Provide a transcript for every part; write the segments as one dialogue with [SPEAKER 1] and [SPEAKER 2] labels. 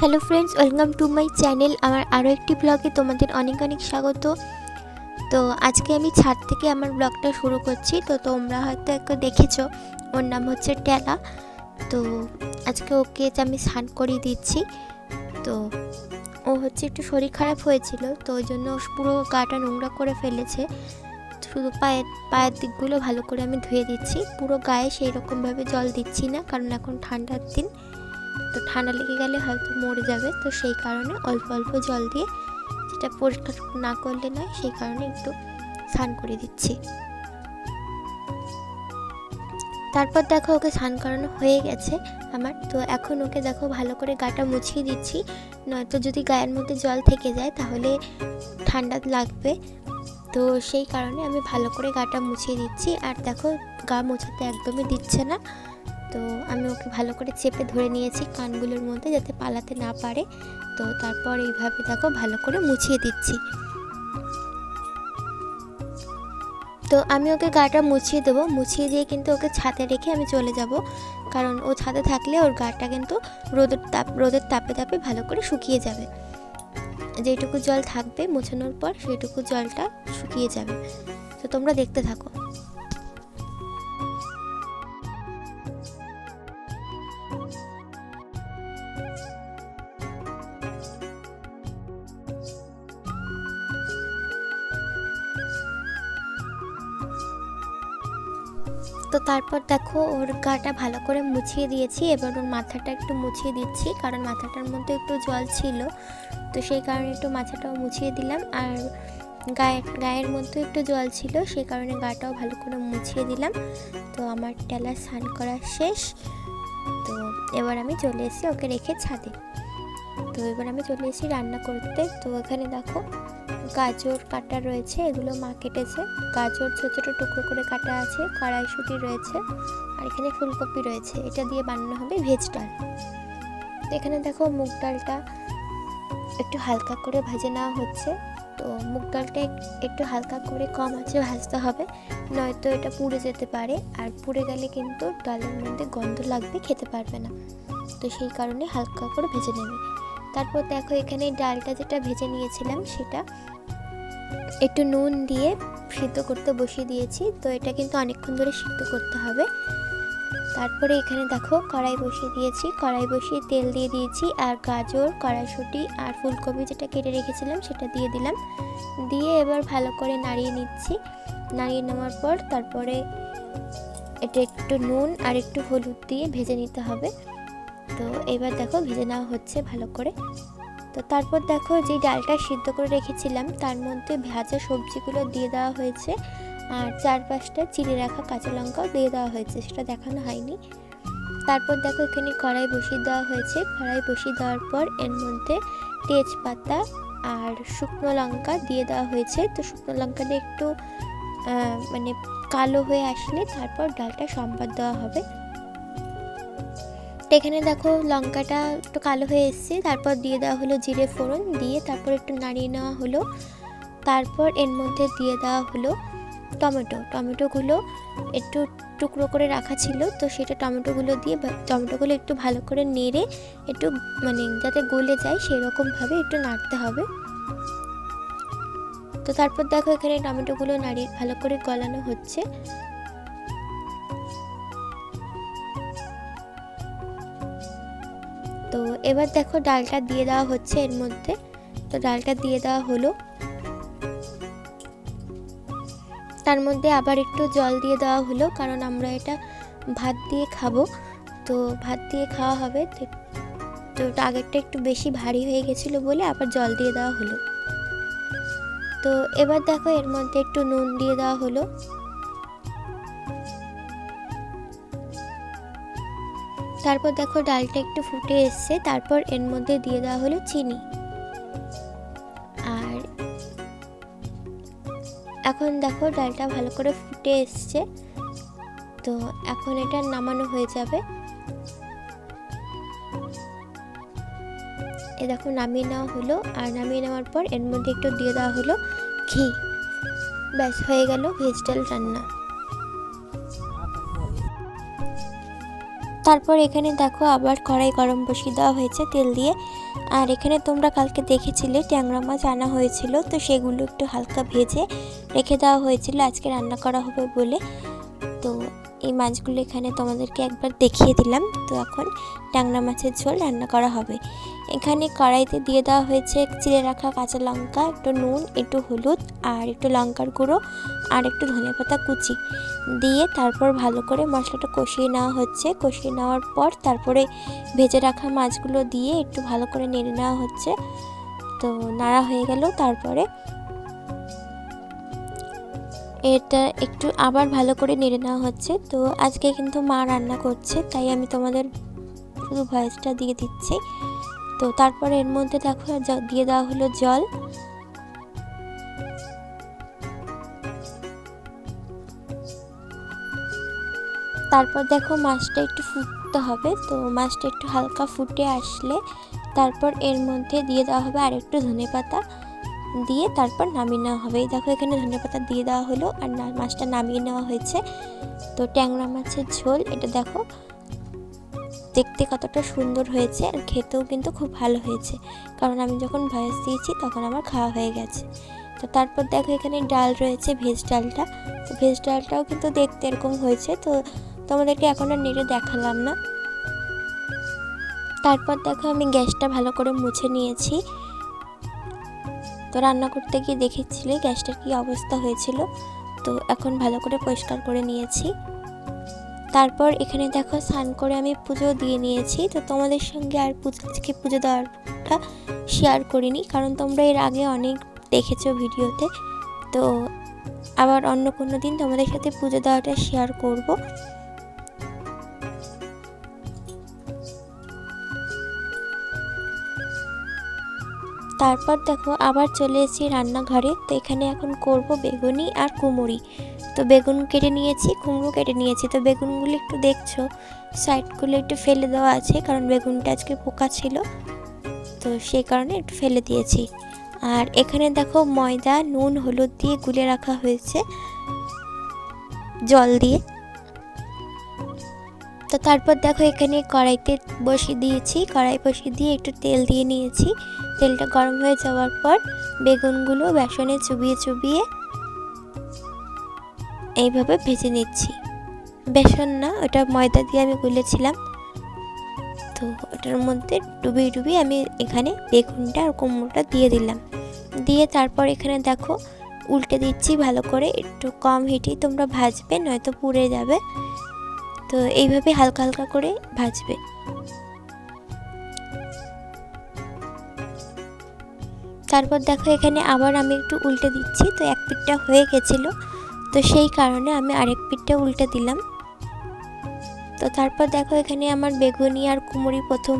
[SPEAKER 1] Hello friends welcome to my channel আমার আরও একটি ব্লগে তোমাদের অনেক অনেক স্বাগত। তো আজকে আমি ছাদ থেকে আমার ব্লগটা শুরু করছি। তো তোমরা হয়তো একটু দেখেছ, ওর নাম হচ্ছে টেলা। তো আজকে ওকে আমি স্নান করিয়ে দিচ্ছি, তো ও হচ্ছে একটু শরীর খারাপ হয়েছিল, তো ওই জন্য পুরো গাটা নোংরা করে ফেলেছে। শুধু পায়ের পায়ের দিকগুলো ভালো করে আমি ধুয়ে দিচ্ছি। পুরো গায়ে সেই রকমভাবে জল দিচ্ছি না, কারণ এখন ঠান্ডার দিন। তো ঠান্ডা লেগে গেলে হয়তো মরে যাবে। তো সেই কারণে অল্প অল্প জল দিয়ে যেটা পরিষ্কার না করলে নয়, সেই কারণে একটু স্নান করে দিচ্ছি। তারপর দেখো ওকে স্নান করানো হয়ে গেছে আমার। তো এখন ওকে দেখো ভালো করে গাটা মুছিয়ে দিচ্ছি। নয়তো যদি গায়ের মধ্যে জল থেকে যায় তাহলে ঠান্ডা লাগবে। তো সেই কারণে আমি ভালো করে গাটা মুছিয়ে দিচ্ছি। আর দেখো গা মোছাতে একদমই দিচ্ছে না। তো আমি ওকে ভালো করে চেপে ধরে নিয়েছি কানগুলোর মধ্যে যাতে পালাতে না পারে। তো তারপর এইভাবে দেখো ভালো করে মুছিয়ে দিচ্ছি। তো আমি ওকে গাটা মুছিয়ে দেবো। মুছিয়ে দিয়ে কিন্তু ওকে ছাদে রেখে আমি চলে যাব। কারণ ও ছাদে থাকলে ওর গাটা কিন্তু রোদের তাপ, রোদের তাপে তাপে ভালো করে শুকিয়ে যাবে। যেটুকু জল থাকবে মোছানোর পর সেটুকু জলটা শুকিয়ে যাবে। তো তোমরা দেখতে থাকো। তো তারপর দেখো ওর গাটা ভালো করে মুছিয়ে দিয়েছি, এবার ওর মাথাটা একটু মুছিয়ে দিচ্ছি, কারণ মাথাটার মধ্যে একটু জল ছিল। তো সেই কারণে একটু মাথাটাও মুছিয়ে দিলাম, আর গায়ের গায়ের মধ্যে একটু জল ছিল, সেই কারণে গাটাও ভালো করে মুছিয়ে দিলাম। তো আমার টেলা স্নান করা শেষ। তো এবার আমি চলে এসেছি ওকে রেখে ছাদে। তো এবার আমি চলে এসেছি রান্না করতে। তো এখানে দেখো গাজর কাটা রয়েছে, এগুলো মা কেটেছে গাজর ছোটো ছোটো টুকরো করে কাটা আছে, কড়াইশুঁটি রয়েছে, আর এখানে ফুলকপি রয়েছে। এটা দিয়ে বানানো হবে ভেজ ডাল। তো এখানে দেখো মুগ ডালটা একটু হালকা করে ভেজে নেওয়া হচ্ছে। তো মুগ ডালটা একটু হালকা করে কম আছে ভাজতে হবে, নয়তো এটা পুড়ে যেতে পারে। আর পুড়ে গেলে কিন্তু ডালের মধ্যে গন্ধ লাগবে, খেতে পারবে না। তো সেই কারণে হালকা করে ভেজে নেবে। তারপর দেখো এখানে ডালটা যেটা ভেজে নিয়েছিলাম সেটা একটু নুন দিয়ে সিদ্ধ করতে বসিয়ে দিয়েছি। তো এটা কিন্তু অনেকক্ষণ ধরে সিদ্ধ করতে হবে। তারপরে এখানে দেখো কড়াই বসিয়ে দিয়েছি। কড়াই বসিয়ে তেল দিয়ে দিয়েছি আর গাজর, কড়াইশুঁটি আর ফুলকপি যেটা কেটে রেখেছিলাম সেটা দিয়ে দিলাম। দিয়ে এবার ভালো করে নাড়িয়ে নিচ্ছি। নাড়িয়ে নেওয়ার পর তারপরে এটা একটু নুন আর একটু হলুদ দিয়ে ভেজে নিতে হবে। তো এবার দেখো ভেজে নেওয়া হচ্ছে ভালো করে। তো তারপর দেখো যে ডালটা সিদ্ধ করে রেখেছিলাম, তার মধ্যে ভাজা সবজিগুলো দিয়ে দেওয়া হয়েছে আর চার পাঁচটা রাখা কাঁচা লঙ্কাও দিয়ে দেওয়া হয়েছে, সেটা দেখানো হয়নি। তারপর দেখো এখানে কড়াই বসিয়ে দেওয়া হয়েছে, কড়াই বসিয়ে দেওয়ার পর এর মধ্যে তেজপাতা আর শুকনো লঙ্কা দিয়ে দেওয়া হয়েছে। তো শুকনো লঙ্কাটা একটু মানে কালো হয়ে আসলে তারপর ডালটা সম্বাদ দেওয়া হবে। তো এখানে দেখো লঙ্কাটা একটু কালো হয়ে এসছে। তারপর দিয়ে দেওয়া হলো জিরে ফোড়ন, দিয়ে তারপর একটু নাড়িয়ে নেওয়া হলো। তারপর এর মধ্যে দিয়ে দেওয়া হলো টমেটো। টমেটোগুলো একটু টুকরো করে রাখা ছিল, তো সেটা টমেটোগুলো দিয়ে টমেটোগুলো একটু ভালো করে নেড়ে একটু মানে যাতে গলে যায় সেরকমভাবে একটু নাড়তে হবে। তো তারপর দেখো এখানে টমেটোগুলো নাড়িয়ে ভালো করে গলানো হচ্ছে। তো এবার দেখো ডালটা দিয়ে দেওয়া হচ্ছে এর মধ্যে। তো ডালটা দিয়ে দেওয়া হলো। তার মধ্যে আবার একটু জল দিয়ে দেওয়া হলো, কারণ আমরা এটা ভাত দিয়ে খাব। তো ভাত দিয়ে খাওয়া হবে। তো- আগেরটা একটু বেশি ভারী হয়ে গেছিল বলে আবার জল দিয়ে দেওয়া হলো। তো এবার দেখো এর মধ্যে একটু নুন দিয়ে দেওয়া হলো। তারপর দেখো ডালটা একটু ফুটে এসছে, তারপর এর মধ্যে দিয়ে দেওয়া হলো চিনি। আর এখন দেখো ডালটা ভালো করে ফুটে এসছে, তো এখন এটা নামানো হয়ে যাবে। এ দেখো নামিয়ে নেওয়া হলো, আর নামিয়ে নেওয়ার পর এর মধ্যে একটু দিয়ে দেওয়া হলো ঘি। ব্যাস, হয়ে গেল ভেজ ডাল রান্না। তারপর এখানে দেখো আবার কড়াই গরম বসিয়ে দেওয়া হয়েছে তেল দিয়ে। আর এখানে তোমরা কালকে দেখেছিলে ট্যাংরা মাছ আনা হয়েছিল, তো সেগুলো একটু হালকা ভেজে রেখে দেওয়া হয়েছিল। আজকে রান্না করা হবে বলে। এই মাছগুলো এখানে তোমাদেরকে একবার দেখিয়ে দিলাম। তো এখন ট্যাংরা মাছের ঝোল রান্না করা হবে। এখানে কড়াইতে দিয়ে দেওয়া হয়েছে চিড়ে রাখা কাঁচা লঙ্কা, একটু নুন, একটু হলুদ আর একটু লঙ্কার গুঁড়ো আর একটু ধনেপাতা কুচি। দিয়ে তারপর ভালো করে মশলাটা কষিয়ে নেওয়া হচ্ছে। কষিয়ে নেওয়ার পর তারপরে ভেজে রাখা মাছগুলো দিয়ে একটু ভালো করে নেড়ে নেওয়া হচ্ছে। তো নাড়া হয়ে গেল। তারপরে এটা একটু আবার ভালো করে নেড়ে নেওয়া হচ্ছে। তো আজকে কিন্তু মা রান্না করছে, তাই আমি তোমাদের শুধু ভয়েসটা দিয়ে দিচ্ছি। তো তারপর এর মধ্যে দেখো দিয়ে দেওয়া হলো জল। তারপর দেখো মাছটা একটু ফুটতে হবে, তো মাছটা একটু হালকা ফুটে আসলে তারপর এর মধ্যে দিয়ে দেওয়া হবে আর একটু ধনে পাতা দিয়ে তারপর নামিয়ে নেওয়া হবে। দেখো এখানে ধনে পাতা দিয়ে দেওয়া হলো আর মাছটা নামিয়ে নেওয়া হয়েছে। তো ট্যাংরা মাছের ঝোল, এটা দেখো দেখতে কতটা সুন্দর হয়েছে আর খেতেও কিন্তু খুব ভালো হয়েছে। কারণ আমি যখন ভয়েস দিয়েছি তখন আমার খাওয়া হয়ে গেছে। তো তারপর দেখো এখানে ডাল রয়েছে, ভেজ ডালটা। তো ভেজ ডালটাও কিন্তু দেখতে এরকম হয়েছে। তো তোমাদেরকে এখন আর নেড়ে দেখালাম না। তারপর দেখো আমি গ্যাসটা ভালো করে মুছে নিয়েছি। তো রান্না করতে গিয়ে দেখেছিলে গ্যাসটার কি অবস্থা হয়েছিল? তো এখন ভালো করে পরিষ্কার করে নিয়েছি। তারপর এখানে দেখো স্নান করে আমি পুজো দিয়ে নিয়েছি। তো তোমাদের সঙ্গে আর আজকে পুজো দেওয়াটা শেয়ার করিনি, কারণ তোমরা এর আগে অনেক দেখেছ ভিডিওতে। তো আবার অন্য কোনো দিন তোমাদের সাথে পুজো দেওয়াটা শেয়ার করব। তারপর দেখো আবার চলে এসেছি রান্নাঘরে। তো এখানে এখন করব বেগুনি আর কুমড়ি। তো বেগুন কেটে নিয়েছি, কুমড়ো কেটে নিয়েছি। তো বেগুনগুলো একটু দেখছ, সাইডগুলো একটু ফেলে দেওয়া আছে, কারণ বেগুনটা আজকে পোকা ছিল। তো সেই কারণে একটু ফেলে দিয়েছি। আর এখানে দেখো ময়দা, নুন, হলুদ দিয়ে গুলে রাখা হয়েছে, জল দিয়ে। তো তারপর দেখো এখানে কড়াইতে বসিয়ে দিয়েছি। কড়াই বসিয়ে দিয়ে একটু তেল দিয়ে নিয়েছি। তেলটা গরম হয়ে যাওয়ার পর বেগুনগুলো বেসনে চুবিয়ে চুবিয়ে এইভাবে ভেজে নিচ্ছি। বেসন না, ওটা ময়দা দিয়ে আমি গুলেছিলাম। তো ওটার মধ্যে ডুবিয়ে ডুবিয়ে আমি এখানে বেগুনটা আর কুমড়োটা দিয়ে দিলাম। দিয়ে তারপর এখানে দেখো উল্টে দিচ্ছি ভালো করে, একটু কম হিটেই তোমরা ভাজবে, নয়তো পুড়ে যাবে। তো এইভাবে হালকা হালকা করে ভাজবে। তারপর দেখো এখানে আবার আমি একটু উল্টে দিচ্ছি, তো এক পিঠটা হয়ে গেছিল। তো সেই কারণে আমি আরেক পিঠটা উল্টে দিলাম। তো তারপর দেখো এখানে আমার বেগুনি আর কুমড়ি প্রথম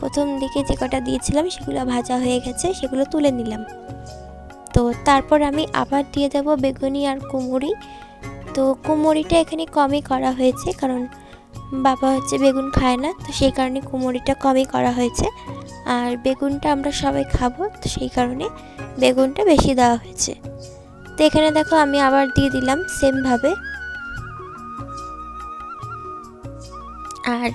[SPEAKER 1] প্রথম দিকে যে কটা দিয়েছিলাম সেগুলো ভাজা হয়ে গেছে, সেগুলো তুলে নিলাম। তো তারপর আমি আবার দিয়ে দেব বেগুনি আর কুমড়ি। তো কুমড়িটা এখানে কমই করা হয়েছে, কারণ বাবা হচ্ছে বেগুন খায় না, তো সেই কারণে কুমড়িটা কমই করা হয়েছে। আর বেগুনটা আমরা সবাই খাব, তো সেই কারণে বেগুনটা বেশি দেওয়া হয়েছে। তো এখানে দেখো আমি আবার দিয়ে দিলাম সেমভাবে। আর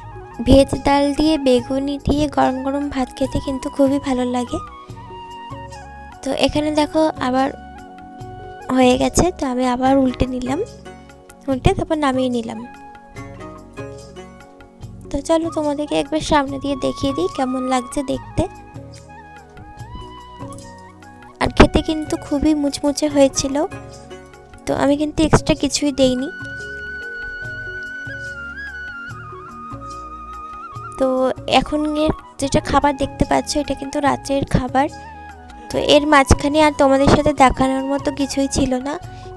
[SPEAKER 1] ভেজ ডাল দিয়ে, বেগুনি দিয়ে গরম গরম ভাত খেতে কিন্তু খুবই ভালো লাগে। তো এখানে দেখো আবার হয়ে গেছে, তো আমি আবার উল্টে নিলাম। উল্টে তারপর নামিয়ে নিলাম। চলো তোমাদেরকে একবার সামনে দিয়ে দেখিয়ে দিই কেমন লাগছে দেখতে। আর খেতে কিন্তু খুবই মুচমুচে হয়েছিল, তো আমি কিন্তু এক্সট্রা কিছুই দেইনি। তো এখন এর যেটা খাবার দেখতে পাচ্ছ, এটা কিন্তু রাত্রের খাবার। তো এর মাঝখানে আর তোমাদের সাথে দেখানোর মতো কিছুই ছিল না,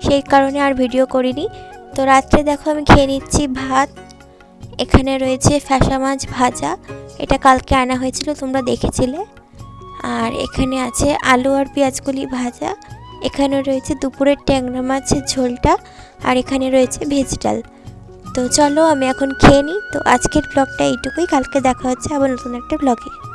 [SPEAKER 1] সেই কারণে আর ভিডিও করিনি। তো রাত্রে দেখো আমি খেয়ে নিচ্ছি ভাত এখানে রয়েছে ফ্যাসা মাছ ভাজা। এটা কালকে আনা হয়েছিল, তোমরা দেখেছিলে। আর এখানে আছে আলু আর পেঁয়াজগুলি ভাজা। এখানে রয়েছে দুপুরের ট্যাংরা মাছের ঝোলটা, আর এখানে রয়েছে ভেজিটাল তো চলো, আমি এখন খেয়ে নিই। তো আজকের ব্লগটা এইটুকুই। কালকে দেখা হচ্ছে আবার নতুন একটা ব্লগে।